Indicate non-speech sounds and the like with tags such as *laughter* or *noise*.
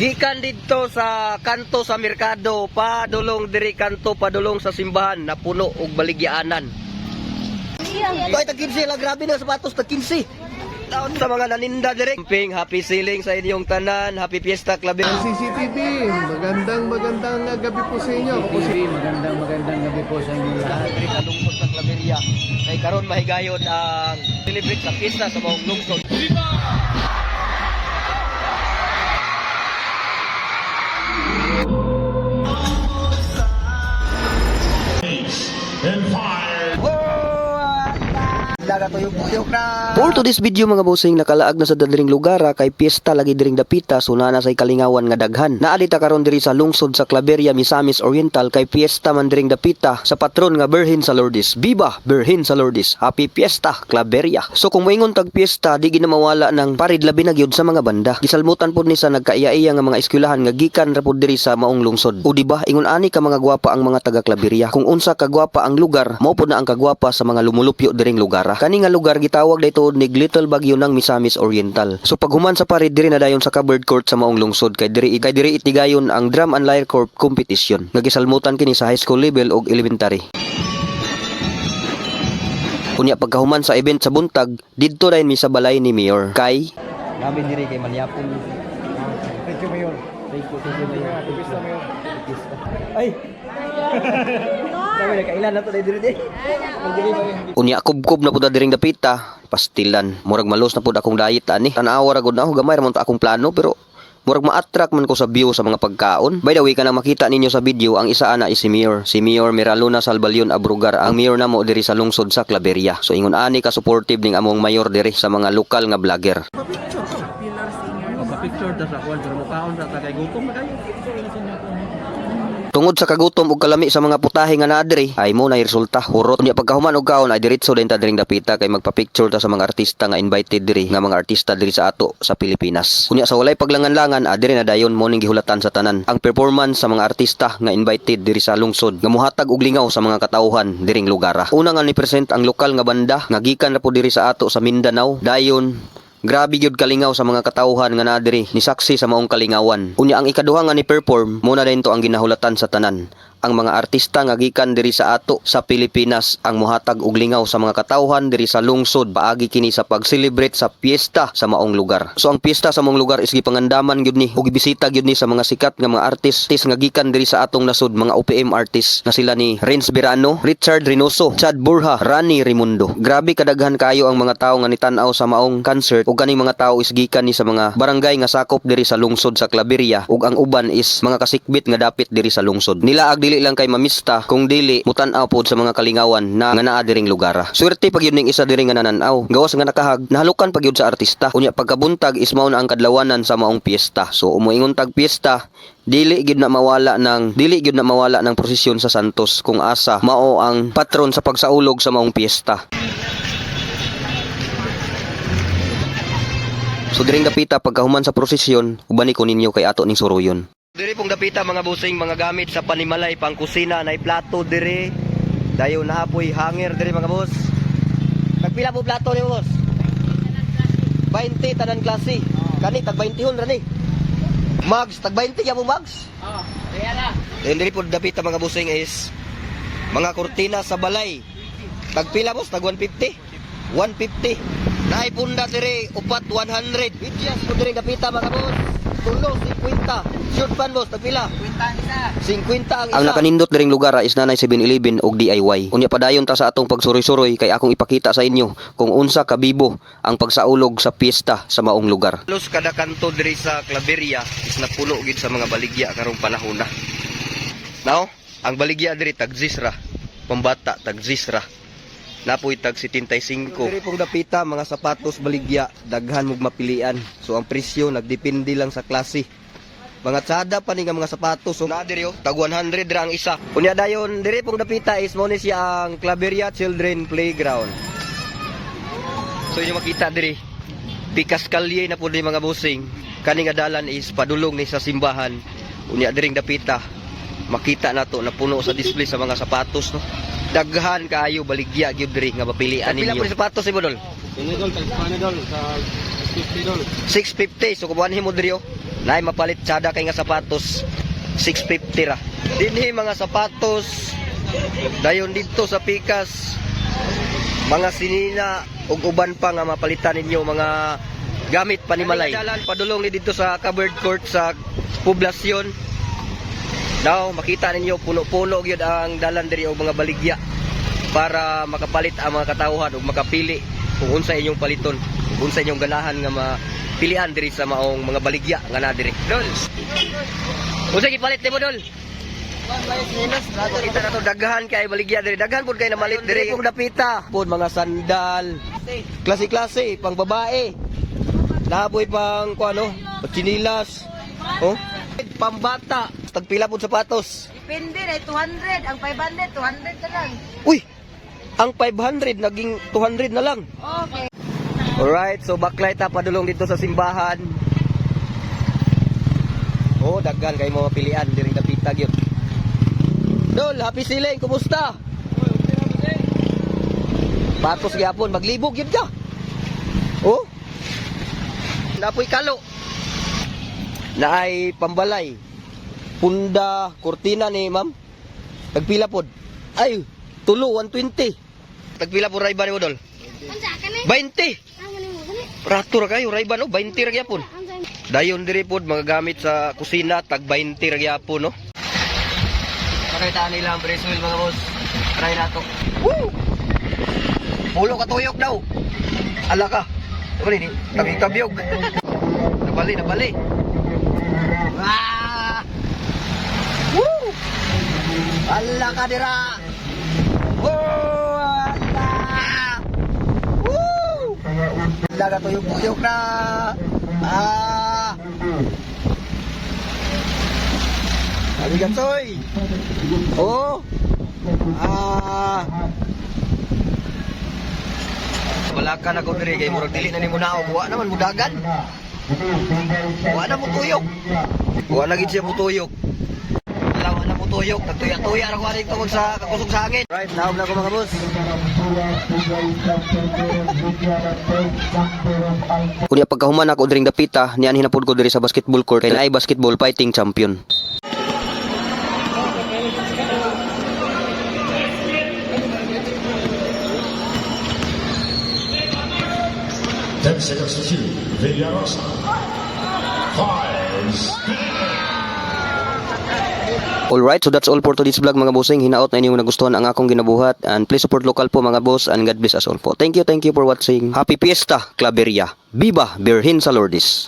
Gikan dito sa kanto sa merkado, padulong diri kanto, padulong sa simbahan na puno og baligyaanan. Ay, tag 15 lang, grabe na sapatos, tag 15. Taon sa mga naninda diri. Ping, happy ceiling sa inyong tanan, happy fiesta club. CCTV, magandang magandang gabi po sa inyo. Si Magandang magandang gabi po sa inyo lahat. Diri sa Claveria. Kay karon mahigayon ang celebrate sa fiesta sa buong lungsod. Daga tuyok-tuyok na. For to this video mga bossing nakalaag na sa dadiring lugar ah, kay piyesta lagi diring dapita suna na say kalingawan nga daghan. Naadita karon diri sa lungsod sa Claveria, Misamis Oriental kay piyesta man diring dapita sa patron nga Berhin sa Lourdes. Viva Berhin sa Lourdes. Happy Fiesta Claveria. So kung moingon tag piyesta di gina mawala ng parid labi na gyud sa mga banda. Gisalmutan pud ni sa nagkaiya-iya nga mga eskwelahan nga gikan ra pud diri sa maong lungsod. O di ba ingon ani ka mga gwapa ang mga taga Claveria. Kung unsa ka gwapa ang lugar, mao pud na ang kagwapa sa mga lumulupyo diring lugar. ah. Nga lugar gitawag dayto nig Little Bagyo ng Misamis Oriental. So paghuman sa parid diri na dayon sa covered court sa maong lungsod kay diri kay diri itigayon ang Drum and Lyre Corp competition. Nga gisalmutan kini sa high school level ug elementary. Kunya pagkahuman sa event sa buntag, didto dayon mi sa balay ni Mayor kay Namin diri kay Malyapon. Thank you, Mayor. Thank you, thank you, Mayor. Ay. Sabi na kailan na to diri diri. Unya kubkob na pud na diring dapita, pastilan. Murag malos na pud akong diet ani. Tanawa ra gud na ako gamay ra man ta akong plano pero murag ma-attract man ko sa view sa mga pagkaon. By the way, kanang makita ninyo sa video, ang isa ana is si Mayor. Si Mayor Miraluna Salbalion Abrugar, ang mayor namo diri sa lungsod sa Claveria. So ingon ani ka supportive ning among mayor diri sa mga lokal nga vlogger. Ta sa kwan pero mukhaon sa tagay gutom na kayo. Tungod sa kagutom ug kalami sa mga putahe nga naa diri, ay mo na resulta hurot. Unya pagkahuman og kaon ay diretso din ta diring dapita kay magpa-picture ta sa mga artista nga invited diri nga mga artista diri sa ato sa Pilipinas. Unya sa walay paglangan-langan ah, diri na dayon mo ning gihulatan sa tanan ang performance sa mga artista nga invited diri sa lungsod nga muhatag og lingaw sa mga katauhan diring lugar. Una nga ni present ang lokal nga banda nga gikan na po diri sa ato sa Mindanao. Dayon Grabe gyud kalingaw sa mga katauhan nga nadiri ni saksi sa maong kalingawan. Unya ang ikaduha nga ni perform muna din to ang ginahulatan sa tanan. Ang mga artista nga gikan diri sa ato sa Pilipinas ang muhatag og lingaw sa mga katauhan diri sa lungsod paagi kini sa pag-celebrate sa piyesta sa maong lugar. So ang piyesta sa maong lugar is gipangandaman gyud ni ug gibisita gyud ni sa mga sikat nga mga artist nga gikan diri sa atong nasod mga OPM artists nga sila ni Renz Birano, Richard Reynoso, Chad Burha, Rani Rimundo. Grabe kadaghan kayo ang mga tawo nga nitanaw sa maong concert ug kaning mga tawo is gikan ni sa mga barangay nga sakop diri sa lungsod sa Claveria ug ang uban is mga kasikbit nga dapit diri sa lungsod. Nila ag dili lang kay mamista kung dili mutan-aw pod sa mga kalingawan na nga naa diring lugar. Swerte pag yun ning isa diri nga nananaw. Gawas nga nakahag nahalukan pag yun sa artista. Unya pagkabuntag is mao na ang kadlawanan sa maong piyesta. So umuingon tag piyesta dili gyud na mawala ng dili gyud na mawala ng prosesyon sa Santos kung asa mao ang patron sa pagsaulog sa maong piyesta. So diring dapita pagkahuman sa prosesyon, ubani ko ninyo kay ato ning suruyon. Diri pong dapita mga busing mga gamit sa panimalay pang kusina na plato diri. Dayon na apoy hanger diri mga boss. Nagpila po plato ni boss? 20 tanan klase. Kani tag 20 hon rani. Mags tag 20 ya mo mags? Oh, kaya na. Then diri po dapita mga busing is mga kurtina sa balay. Tagpila boss? Tag 150? 150. Naay punda diri upat 100. Bidyas po diri dapita mga boss. Tulo 50. Short pan boss tagpila? 50 ang isa. Ang nakanindot diring lugar is nanay 7-Eleven og DIY. Unya padayon ta sa atong pagsuroy-suroy kay akong ipakita sa inyo kung unsa kabibo ang pagsaulog sa piyesta sa maong lugar. Los kada kanto diri sa Claveria is napuno gid sa mga baligya karong panahon na. Now, ang baligya diri tag Zisra, pambata tag Zisra. Napoy tag 75. Diri pong dapita mga sapatos baligya daghan mog mapilian. So ang presyo nagdepende lang sa klase. Mga tsada pa ni nga mga sapatos. So na diri oh, tag 100 ra ang isa. Unya dayon diri pong dapita is mo ni siya ang Claveria Children Playground. So inyo makita diri pikas kalye na ni mga busing kani nga dalan is padulong ni sa simbahan unya diring dapita makita nato na puno sa display sa mga sapatos no daghan kaayo baligya gyud diri nga mapilian ninyo pila po sapatos si Bodol Panidol, tag panidol sa 650 dol. 650 so kubuhan mo diri oh. Nay mapalit sada kay nga sapatos 650 ra. Dinhi mga sapatos dayon dito sa Pikas mga sinina ug uban pa nga mapalitan ninyo mga gamit panimalay. Dalan padulong ni dito sa covered court sa poblasyon. Now makita ninyo puno-puno gyud ang dalan diri og mga baligya para makapalit ang mga katawhan ug makapili kung unsa inyong paliton, kung unsa inyong ganahan nga mapilian diri sa maong mga baligya nga na diri. Dol. Unsa gipalit nimo dol? Kita na to daghan kay baligya diri. Daghan pud kay namalit diri. Pug dapita. Pud mga sandal. Klase-klase pang babae. Naboy pang kuano, chinilas. Oh. Pambata. Tagpila pud sapatos. Depende na, 200. Ang 500, 200 na lang. Uy. Ang 500 naging 200 na lang. Okay. Alright, so backlight ha, padulong dito sa simbahan. Oh, daghan kay mga pilian diring dapita gyud. Dol, happy siling, kumusta? Patos gyapon, maglibog gyud ka. Oh. Napoy kalo. Naay pambalay. Punda, kurtina ni ma'am. Tagpila pod. Ay, tulo 120. Tagpila pod rayban mo dol? 20. Rato ra kayo, rayban no, 20 ra gyapon. Dayon diri pod mga gamit sa kusina tag 20 ra gyapon no. Pakita nila ang preswell mga boss. Try nato. Woo! Pulo ka tuyok daw. Ala ka. Ano ni? Tabi tabyog. *laughs* nabali, nabali. Ah! Woo! Ala ka dira. Oh! Ala! Woo! Ala ka tuyok-tuyok na. Ah! Sabi ka, Soy! Oh! Ah! Wala ka na ko diri kay murag dili na nimo naog. Wa naman mudagan. Wa na mo tuyok. Wa na siya mo tuyok. Wala wa na mo tuyok. Nagtuya-tuya ra ko ani tungod sa kakusog sa hangin. Right, naog na ko mga boss. Kunya pagkahuman ako diring dapita, niyan hinapod ko diri sa basketball court kay naay basketball fighting champion. Ten seconds to shoot. Villarosa. Fires. Alright, so that's all for today's vlog mga bossing. Hinaot na inyong nagustuhan ang akong ginabuhat. And please support local po mga boss and God bless us all po. Thank you, thank you for watching. Happy Fiesta, Claveria. Viva Virgen Salordis.